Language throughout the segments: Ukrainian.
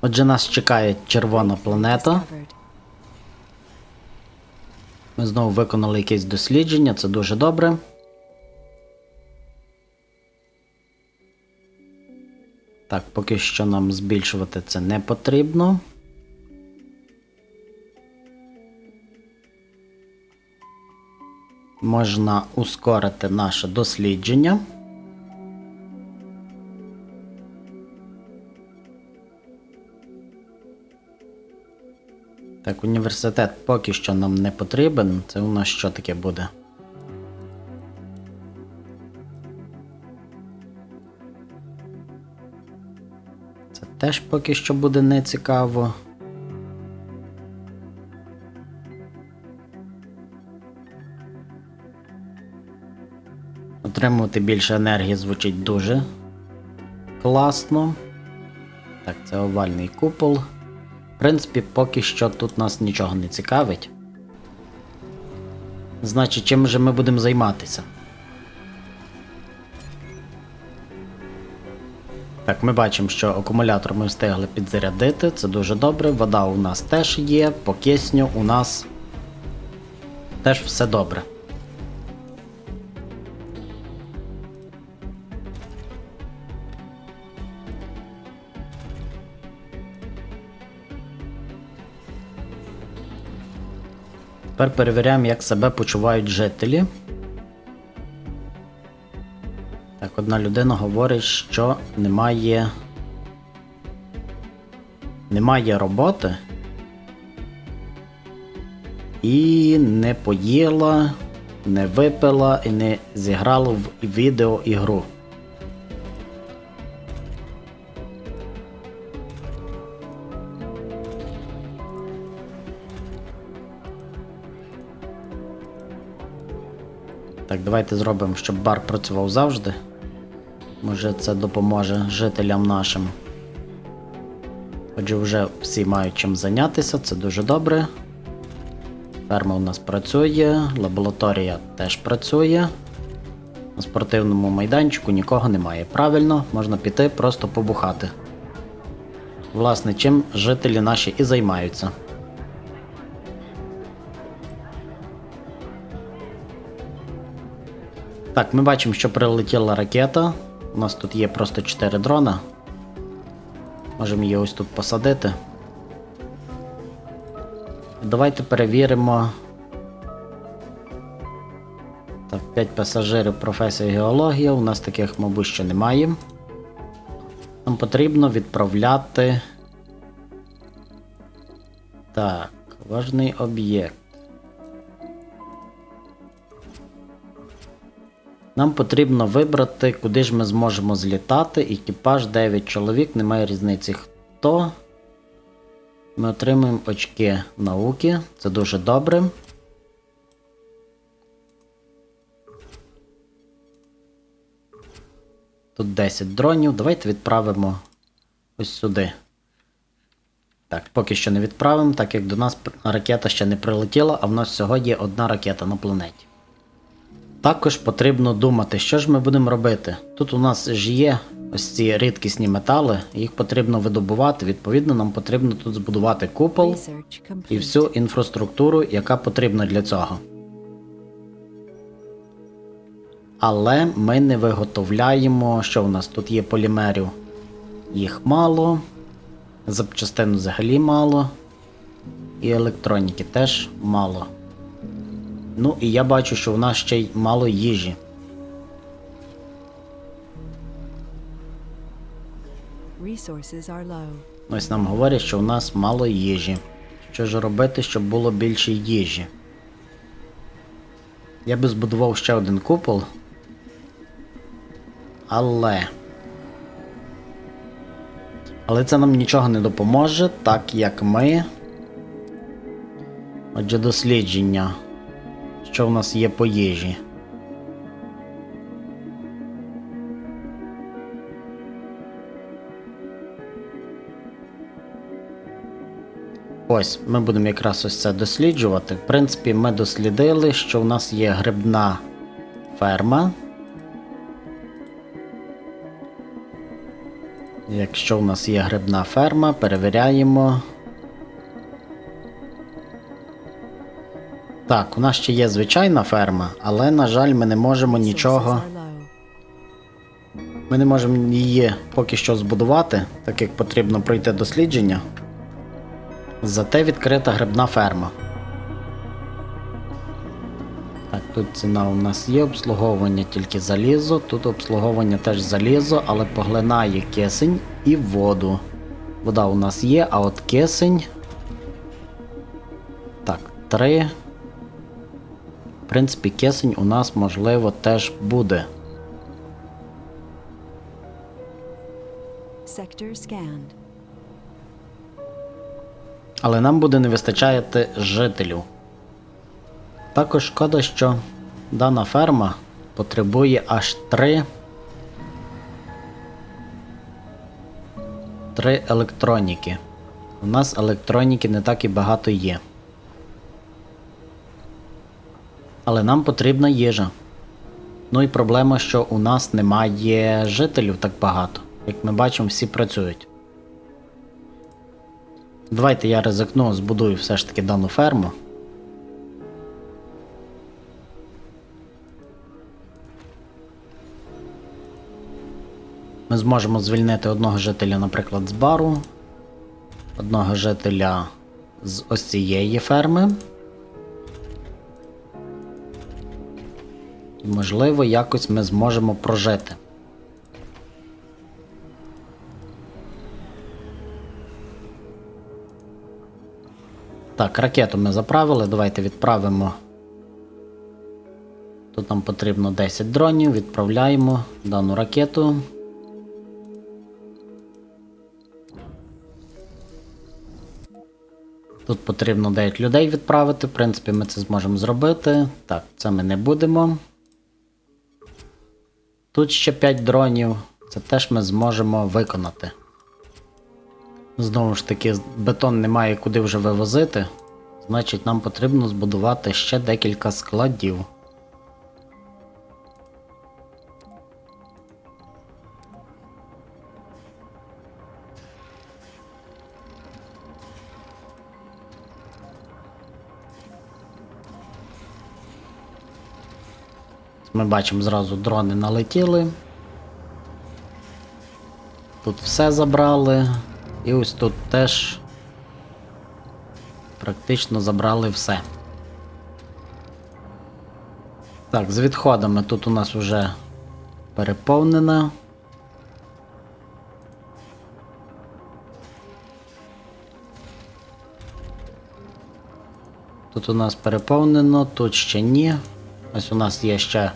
Отже, нас чекає червона планета. Ми знову виконали якесь дослідження, це дуже добре. Так, поки що нам збільшувати це не потрібно. Можна ускорити наше дослідження. Так, університет поки що нам не потрібен. Це у нас що таке буде? Це теж поки що буде не цікаво. Отримувати більше енергії звучить дуже класно. Так, це овальний купол. В принципі, поки що тут нас нічого не цікавить. Значить, чим же ми будемо займатися? Так, ми бачимо, що акумулятор ми встигли підзарядити, це дуже добре. Вода у нас теж є, по кисню у нас теж все добре. Тепер перевіряємо, як себе почувають жителі. Так, одна людина говорить, що немає. Немає роботи. І не поїла, не випила і не зіграла в відеоігру. Так, давайте зробимо, щоб бар працював завжди. Може це допоможе жителям нашим. Отже, вже всі мають чим зайнятися, це дуже добре. Ферма у нас працює, лабораторія теж працює. На спортивному майданчику нікого немає. Правильно, можна піти просто побухати. Власне, чим жителі наші і займаються. Так, ми бачимо, що прилетіла ракета. У нас тут є просто 4 дрона. Можемо її ось тут посадити. Давайте перевіримо. Так, 5 пасажирів професія геологія. У нас таких, мабуть, ще немає. Нам потрібно відправляти. Так, важний об'єкт. Нам потрібно вибрати, куди ж ми зможемо злітати. Екіпаж 9 чоловік, немає різниці хто. Ми отримуємо очки науки, це дуже добре. Тут 10 дронів. Давайте відправимо ось сюди. Так, поки що не відправимо, так як до нас ракета ще не прилетіла, а в нас всього є одна ракета на планеті. Також потрібно думати, що ж ми будемо робити. Тут у нас ж є ось ці рідкісні метали, їх потрібно видобувати. Відповідно, нам потрібно тут збудувати купол і всю інфраструктуру, яка потрібна для цього. Але ми не виготовляємо, що у нас тут є полімерів. Їх мало, запчастин взагалі мало, і електроніки теж мало. Ну і я бачу, що в нас ще й мало їжі. Ось нам говорять, що в нас мало їжі. Що ж робити, щоб було більше їжі? Я би збудував ще один купол. Але. Але це нам нічого не допоможе, так як ми. Отже, дослідження. Що в нас є по їжі? Ось, ми будемо якраз ось це досліджувати. В принципі, ми дослідили, що в нас є грибна ферма. Якщо у нас є грибна ферма, перевіряємо. Так, у нас ще є звичайна ферма, але, на жаль, ми не можемо нічого. Ми не можемо її поки що збудувати, так як потрібно пройти дослідження. Зате відкрита грибна ферма. Так, тут ціна у нас є, обслуговування тільки залізо, тут обслуговування теж залізо, але поглинає кисень і воду. Вода у нас є, а от кисень. Так, три. В принципі, кисень у нас можливо теж буде. Але нам буде не вистачати жителів. Також шкода, що дана ферма потребує аж три. Три електроніки. У нас електроніки не так і багато є. Але нам потрібна їжа. Ну і проблема, що у нас немає жителів так багато. Як ми бачимо, всі працюють. Давайте я ризикну, збудую все ж таки дану ферму. Ми зможемо звільнити одного жителя, наприклад, з бару, одного жителя з ось цієї ферми. Можливо, якось ми зможемо прожити. Так, ракету ми заправили. Давайте відправимо. Тут нам потрібно 10 дронів. Відправляємо дану ракету. Тут потрібно 9 людей відправити. В принципі, ми це зможемо зробити. Так, це ми не будемо. Тут ще 5 дронів. Це теж ми зможемо виконати. Знову ж таки, бетон немає куди вже вивозити. Значить, нам потрібно збудувати ще декілька складів. Ми бачимо зразу дрони налетіли. Тут все забрали. І ось тут теж практично забрали все. Так, з відходами тут у нас вже переповнено. Тут у нас переповнено, тут ще ні. Ось у нас є ще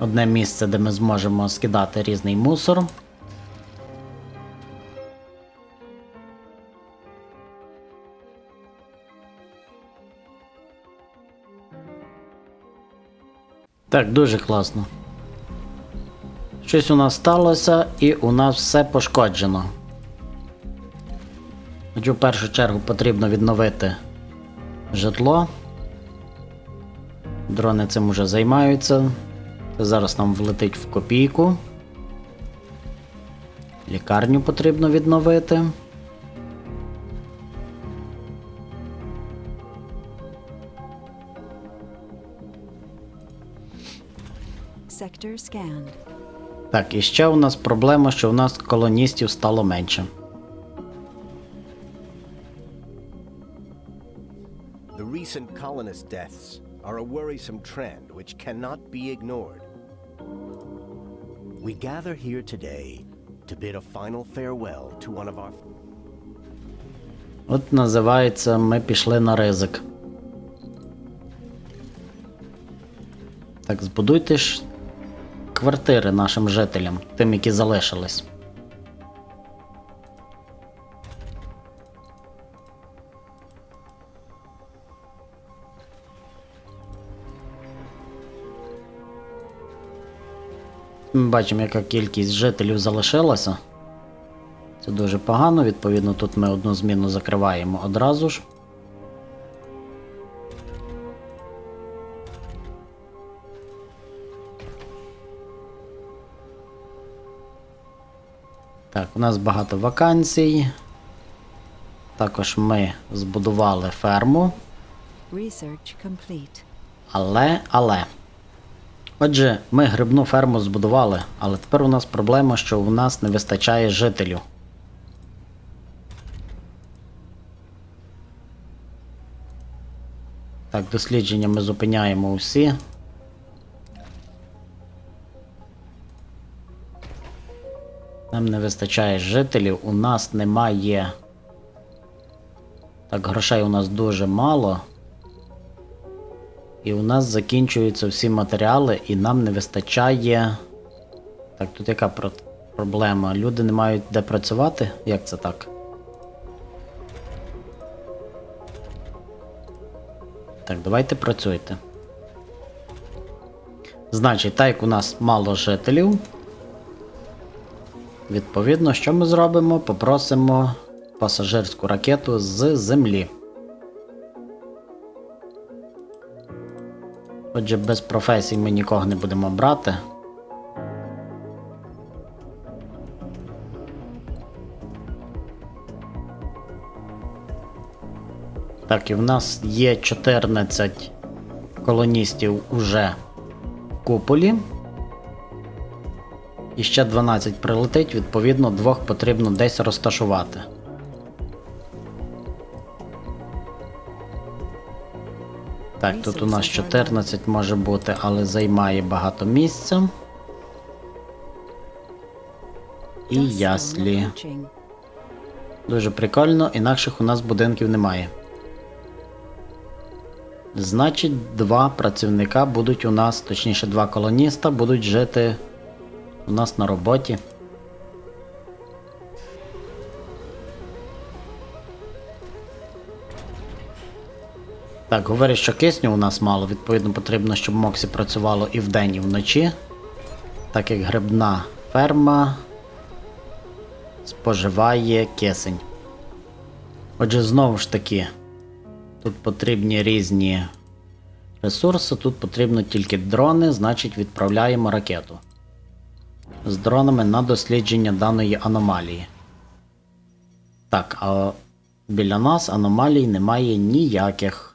одне місце, де ми зможемо скидати різний мусор. Так, дуже класно. Щось у нас сталося і у нас все пошкоджено. Отже, в першу чергу потрібно відновити житло. Дрони цим уже займаються. Зараз нам влетить в копійку. Лікарню потрібно відновити. Так, і ще у нас проблема, що у нас колоністів стало менше. The recent colonist deaths are a worrisome trend which cannot be ignored. We gather here today to bid a final farewell to one of our От називається Ми пішли на ризик. Так, збудуйте ж квартири нашим жителям, тим, які залишились. Ми бачимо, яка кількість жителів залишилася. Це дуже погано, відповідно, тут ми одну зміну закриваємо одразу ж. Так, у нас багато вакансій. Також ми збудували ферму. Але, але. Отже, ми грибну ферму збудували, але тепер у нас проблема, що у нас не вистачає жителів. Так, дослідження ми зупиняємо усі. Нам не вистачає жителів, у нас немає. Так, грошей у нас дуже мало. І у нас закінчуються всі матеріали, і нам не вистачає. Так, тут яка про- проблема? Люди не мають де працювати? Як це так? Так, давайте працюйте. Значить, так як у нас мало жителів. Відповідно, що ми зробимо? Попросимо пасажирську ракету з землі. Отже, без професій ми нікого не будемо брати. Так, і в нас є 14 колоністів уже в куполі. І ще 12 прилетить, відповідно, двох потрібно десь розташувати. Так, тут у нас 14 може бути, але займає багато місця. І яслі. Дуже прикольно, інакших у нас будинків немає. Значить, два працівника будуть у нас, точніше, два колоніста будуть жити у нас на роботі. Так, говорять, що кисню у нас мало, відповідно, потрібно, щоб Моксі працювало і вдень, і вночі. Так як грибна ферма споживає кисень. Отже, знову ж таки, тут потрібні різні ресурси, тут потрібно тільки дрони, значить відправляємо ракету з дронами на дослідження даної аномалії. Так, а біля нас аномалій немає ніяких.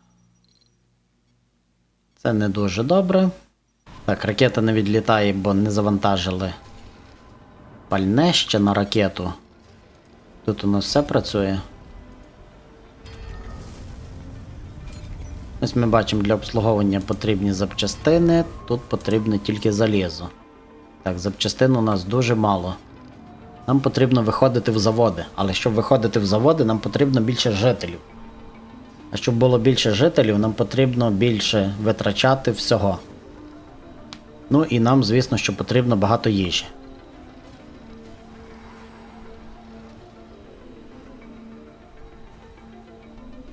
Це не дуже добре. Так, ракета не відлітає, бо не завантажили пальне ще на ракету. Тут у нас все працює. Ось ми бачимо для обслуговування потрібні запчастини, тут потрібно тільки залізо. Так, запчастин у нас дуже мало. Нам потрібно виходити в заводи, але щоб виходити в заводи, нам потрібно більше жителів. А щоб було більше жителів, нам потрібно більше витрачати всього. Ну і нам, звісно, що потрібно багато їжі.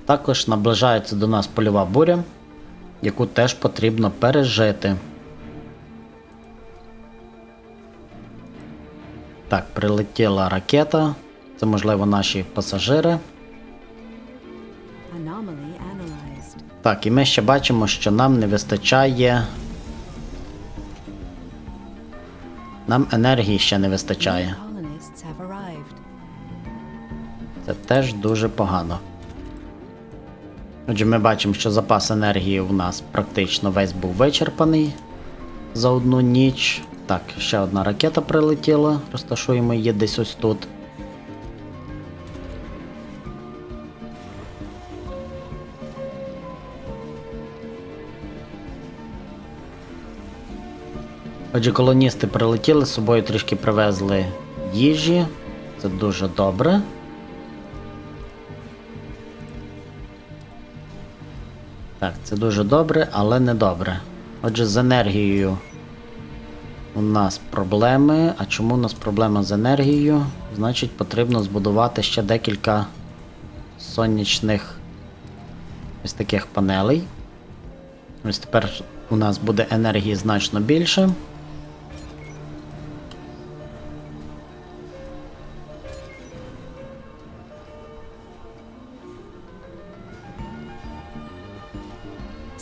Також наближається до нас польова буря, яку теж потрібно пережити. Так, прилетіла ракета. Це, можливо, наші пасажири. Так, і ми ще бачимо, що нам не вистачає. Нам енергії ще не вистачає. Це теж дуже погано. Отже, ми бачимо, що запас енергії у нас практично весь був вичерпаний за одну ніч. Так, ще одна ракета прилетіла. Розташуємо її десь ось тут. Отже, колоністи прилетіли, з собою трішки привезли їжі. Це дуже добре. Так, це дуже добре, але не добре. Отже, з енергією у нас проблеми. А чому у нас проблема з енергією? Значить, потрібно збудувати ще декілька сонячних ось таких панелей. Ось тепер у нас буде енергії значно більше.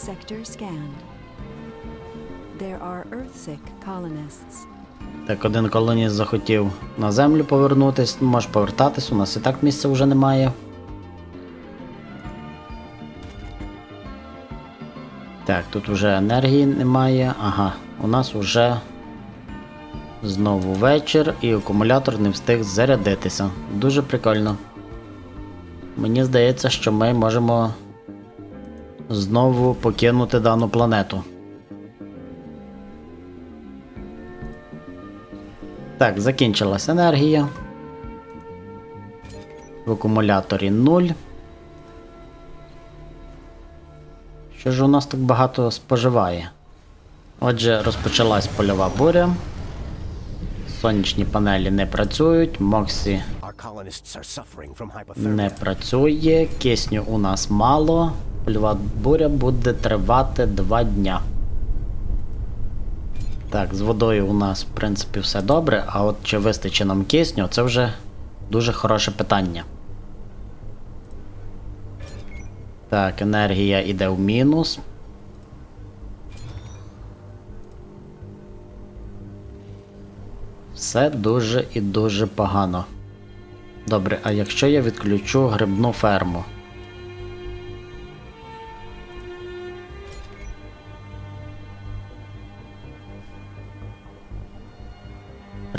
Sector scanned. There are Earthsick colonists. Так, один колоніст захотів на землю повернутись, може повертатись, у нас і так місця вже немає. Так, тут вже енергії немає. Ага, у нас вже знову вечір і акумулятор не встиг зарядитися. Дуже прикольно. Мені здається, що ми можемо знову покинути дану планету. Так, закінчилась енергія. В акумуляторі 0. Що ж у нас так багато споживає? Отже, розпочалась польова буря. Сонячні панелі не працюють, Моксі не працює, кисню у нас мало. Польова буря буде тривати 2 дня. Так, з водою у нас, в принципі, все добре, а от чи вистачить нам кисню, це вже дуже хороше питання. Так, енергія йде в мінус. Все дуже і дуже погано. Добре, а якщо я відключу грибну ферму?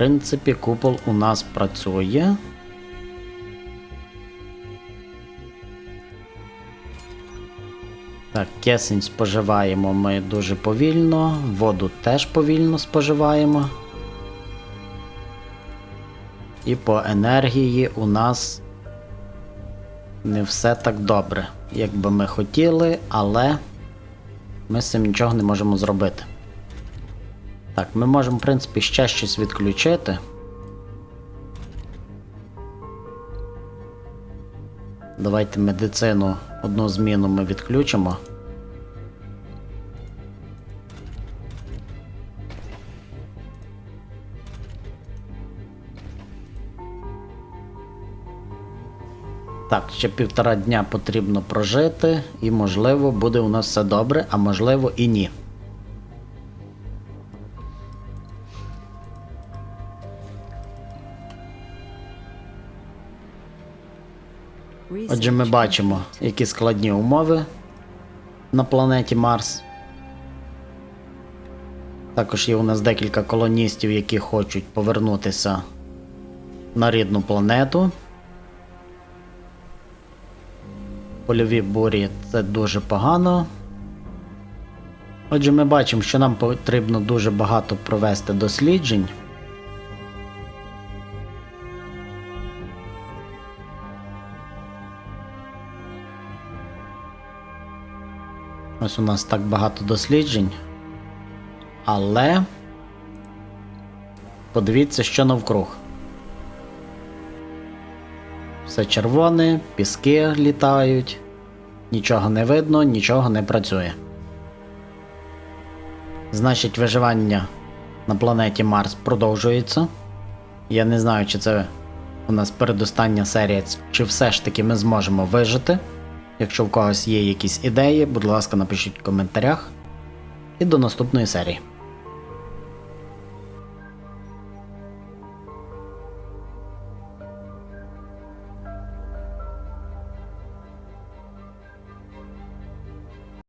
Принципі, купол у нас працює. Так, кисень споживаємо ми дуже повільно, воду теж повільно споживаємо. І по енергії у нас не все так добре, як би ми хотіли, але ми з цим нічого не можемо зробити. Так, ми можемо, в принципі, ще щось відключити. Давайте медицину одну зміну ми відключимо. Так, ще півтора дня потрібно прожити, і можливо буде у нас все добре, а можливо і ні. Отже, ми бачимо, які складні умови на планеті Марс. Також є у нас декілька колоністів, які хочуть повернутися на рідну планету. Польові бурі це дуже погано. Отже, ми бачимо, що нам потрібно дуже багато провести досліджень. Ось у нас так багато досліджень. Але подивіться, що навкруг. Все червоне, піски літають, нічого не видно, нічого не працює. Значить, виживання на планеті Марс продовжується. Я не знаю, чи це у нас передостання серія, чи все ж таки ми зможемо вижити. Якщо в когось є якісь ідеї, будь ласка, напишіть в коментарях. І до наступної серії.